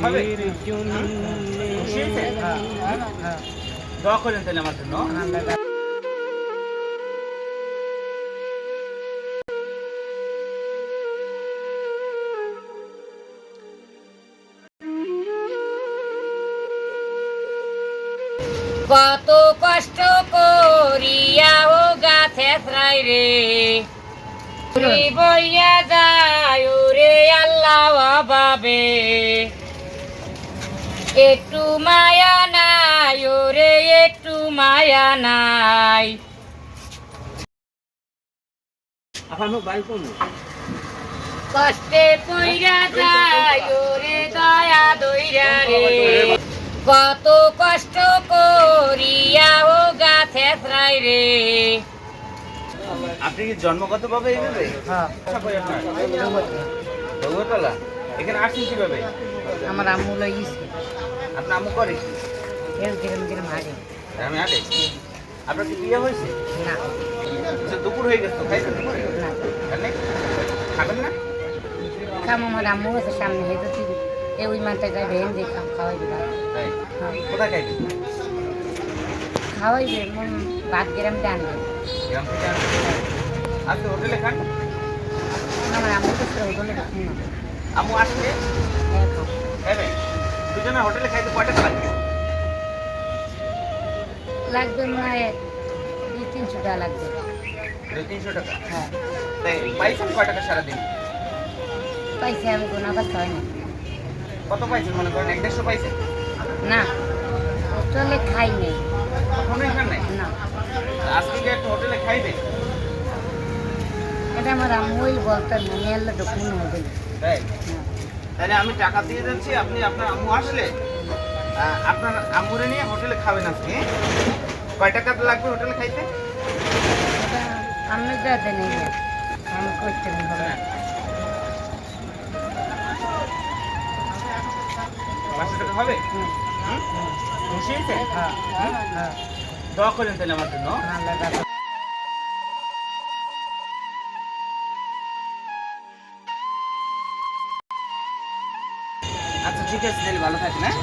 হবে খুশি হয়েছে? দোয়া করেন তাহলে আমার জন্য কত কষ্ট করিয়া ও গাছে রে। রে বইয়া যায় রে আল্লাহ বাবে একটু মায়া নাই ওরে একটু মায়া নাই। কষ্টে পইরা যায় ওরে দয়া দইরা রে। কত কষ্ট করিয়া ও গাছে রে। আপনি কি জন্মগত ভাবে এইভাবে? আশা করি আপনার ভগবতলা এখানে আসছেন কীভাবে? আমার আম্মু লাগিয়েছে আপনার আম্মু করে কি? কিরম কিরম হারে গ্রামে আটে আপনার কি বিয়ে হয়েছে? না। আচ্ছা, দুপুর হয়ে গেছে খাইছেন? দুপুরে না? খাবেন না? খাম আমার আম্মু আছে সামনে হেঁটে তুই এ ওই মানতে যাই ভেন দিয়ে খাম খাওয়াইবে না তাই? হ্যাঁ। কোথায় খাইবেন খাওয়াইবে মন ভাত গেরাম ডানবে গ্রাম থেকে আনবেন? হোটেলে খান? আমার আম্মু তো হোটেলে আম্মু আসলে খাও। খাইবেন হোটেলে খাইতে কয় টাকা লাগবে। লাগবে মনে হয় দুই তিনশো টাকা লাগবে। দুই তিনশো টাকা? হ্যাঁ। পাইছেন কয় টাকা সারাদিন? পাইছে আমি কোনো কথা হয় না কত পাইছেন মনে করেন? এক দেড়শো পাইছেন? না হোটেলে খাই নেই। না। আজকে কি একটা হোটেলে খাইবে এটা আমার আম্মুই বলতেন মনে হলো ঢুকুন হবে তাই? তাহলে আমি টাকা দিয়ে যাচ্ছি আপনি আপনার আম্মু আসলে আপনার আম্মুরে নিয়ে হোটেলে খাবেন আজকে হ্যাঁ? কয় টাকা লাগবে হোটেলে খাইতে? আমি যাতে নেই আমি করতে হবে? খুশি হ্যাঁ, হ্যাঁ। দোয়া করেন তাহলে আমার জন্য। আচ্ছা ঠিক আছে তাহলে ভালো থাকেন হ্যাঁ?